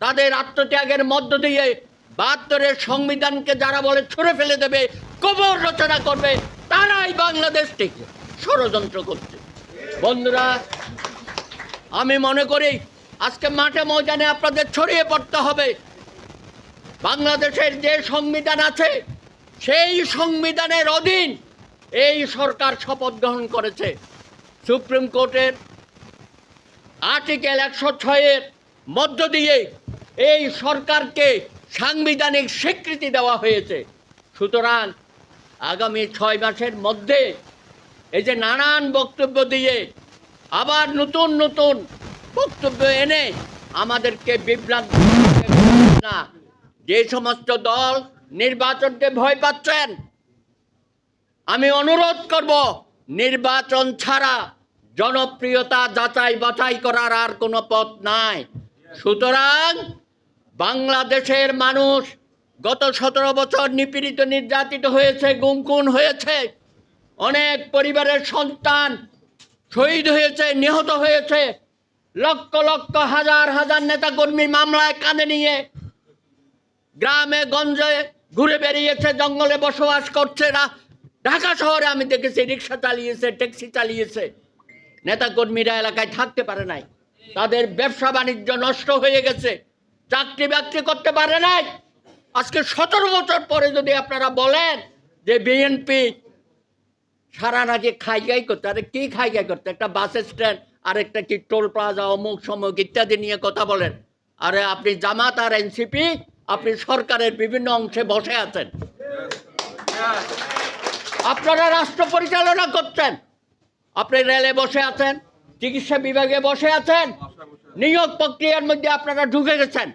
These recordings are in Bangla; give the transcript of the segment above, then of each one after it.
তাদের আত্মত্যাগের মধ্য দিয়ে বাহাত্তরের সংবিধানকে যারা বলে ছুঁড়ে ফেলে দেবে, কবর রচনা করবে, তারাই বাংলাদেশ থেকে ষড়যন্ত্র করছে। বন্ধুরা, আমি মনে করি আজকে মাঠে ময়দানে আপনাদের ছড়িয়ে পড়তে হবে। বাংলাদেশের যে সংবিধান আছে, সেই সংবিধানের অধীন এই সরকার শপথ গ্রহণ করেছে। সুপ্রিম কোর্টের আর্টিকেল একশো ছয়ের মধ্য দিয়ে এই সরকারকে সাংবিধানিক স্বীকৃতি দেওয়া হয়েছে। সুতরাং আগামী ছয় মাসের মধ্যে এই যে নানান বক্তব্য দিয়ে আবার নতুন নতুন বক্তব্য এনে আমাদেরকে বিভ্রান্ত না। যে সমস্ত দল নির্বাচনকে ভয় পাচ্ছেন, আমি অনুরোধ করব, নির্বাচন ছাড়া জনপ্রিয়তা যাচাই বাছাই করার আর কোনো পথ নাই। সুতরাং বাংলাদেশের মানুষ গত সতেরো বছর নিপীড়িত, নির্যাতিত হয়েছে গুমকুন হয়েছে। অনেক পরিবারের সন্তান শহীদ হয়েছে, নিহত হয়েছে। লক্ষ লক্ষ, হাজার হাজার নেতাকর্মী মামলায় কাঁধে নিয়ে গ্রামে, গঞ্জে ঘুরে বেরিয়েছে, জঙ্গলে বসবাস করছে। ঢাকা শহরে আমি দেখেছি, রিক্সা চালিয়েছে, ট্যাক্সি চালিয়েছে। নেতাকর্মীরা এলাকায় থাকতে পারে নাই। তাদের ব্যবসা বাণিজ্য নষ্ট হয়ে গেছে। চাকরি বাকরি করতে পারে নাই। আজকে সতেরো বছর পরে যদি আপনারা বলেন যে বিএনপি সারা রাজ্যে খাইগাই করতে, আরে কি খাইগাই করতে? একটা বাস স্ট্যান্ড আর একটা কি টোল প্লাজা, অমুক সমুক ইত্যাদি নিয়ে কথা বলেন। আরে আপনি জামাত আর এনসিপি আপনি সরকারের বিভিন্ন অংশে বসে আছেন। আপনারা রাষ্ট্র পরিচালনা করছেন। আপনি রেলে বসে আছেন, চিকিৎসা বিভাগে বসে আছেন নিয়োগ প্রক্রিয়ার মধ্যে আপনারা ঢুকে গেছেন।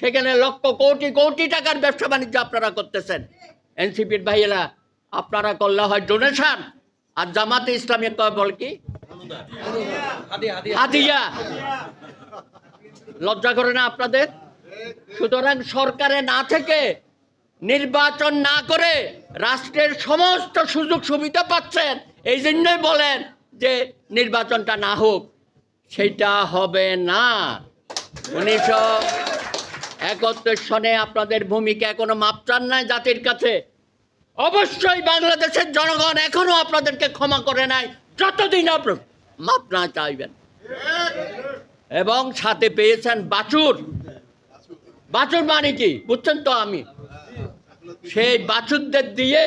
সেখানে লক্ষ কোটি কোটি টাকার ব্যবসা বাণিজ্য আপনারা করতেছেন। এনসিপির ভাইয়েরা, আপনারা করলে হয় ডোনেশন আর জামাতে ইসলামী কয় বল কি? হাদিয়া। লজ্জা করে না আপনাদের? সুতরাং সরকারে না থেকে নির্বাচন না করে রাষ্ট্রের সমস্ত সুযোগ সুবিধা পাচ্ছেন। এই জন্যই বলেন যে নির্বাচনটা না হোক। সেটা হবে না। উনিশশো একাত্তর সনে আপনাদের ভূমিকা এখনও মাপচার নাই জাতির কাছে। অবশ্যই বাংলাদেশের জনগণ এখনও আপনাদেরকে ক্ষমা করে নাই, যতদিন আপনার মাপ না চাইবেন। এবং সাথে পেয়েছেন বাছুর। বাছুর মানে কি? বুঝছেন তো আমি? সেই বাছুরদের দিয়ে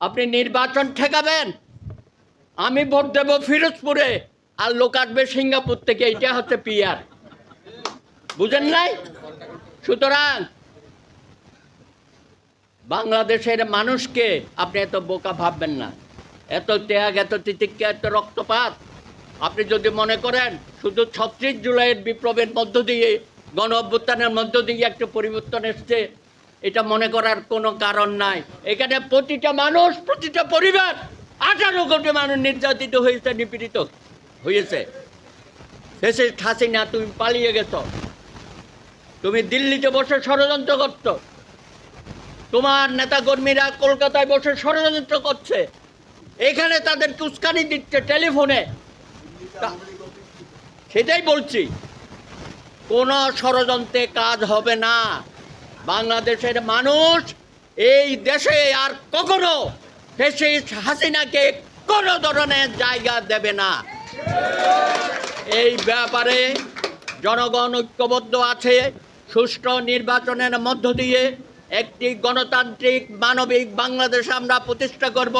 আপনি নির্বাচন ঠেকাবেন। আমি ভোট দেব ফিরোজপুরে। আর লোক আসবে সিঙ্গাপুর থেকে এটা হচ্ছে পিয়ার বুঝেন নাই? সুতরাং বাংলাদেশের মানুষকে আপনি এত বোকা ভাববেন না। এত ত্যাগ, এত তিতিক্ষা, এত রক্তপাত। আপনি যদি মনে করেন, শুধু ছত্রিশ জুলাইয়ের বিপ্লবের মধ্য দিয়ে, গণ অভ্যুত্থানের মধ্য দিয়ে একটা পরিবর্তন এসছে, এটা মনে করার কোনো কারণ নাই। এখানে প্রতিটা মানুষ, প্রতিটা পরিবার, আঠারো কোটি মানুষ নির্যাতিত হয়েছে, নিপীড়িত। হয়েছে। শেষে হাসিনা তুমি পালিয়ে গেছ। তুমি দিল্লিতে বসে ষড়যন্ত্র করতো তোমার নেতাকর্মীরা কলকাতায় বসে ষড়যন্ত্র করছে। এখানে তাদের উস্কানি দিচ্ছে টেলিফোনে। সেটাই বলছি। কোনো ষড়যন্ত্রে কাজ হবে না। বাংলাদেশের মানুষ এই দেশে আর কখনো হাসিনাকে কোনো ধরনের জায়গা দেবে না। এই ব্যাপারে জনগণ ঐক্যবদ্ধ আছে, সুষ্ঠু নির্বাচনের মধ্য দিয়ে একটি গণতান্ত্রিক মানবিক বাংলাদেশ আমরা প্রতিষ্ঠা করব।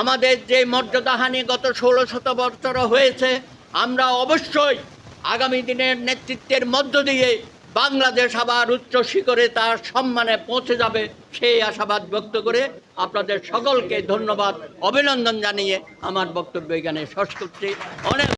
আমাদের যে মর্যাদাহানি গত ষোলো শত বছর হয়েছে, আমরা অবশ্যই আগামী দিনের নেতৃত্বের মধ্য দিয়ে বাংলাদেশ আবার উচ্চ শিখরে তার সম্মানে পৌঁছে যাবে সেই আশাবাদ ব্যক্ত করে আপনাদের সকলকে ধন্যবাদ, অভিনন্দন জানিয়ে আমার বক্তব্য এখানে শেষ করছি। অনেক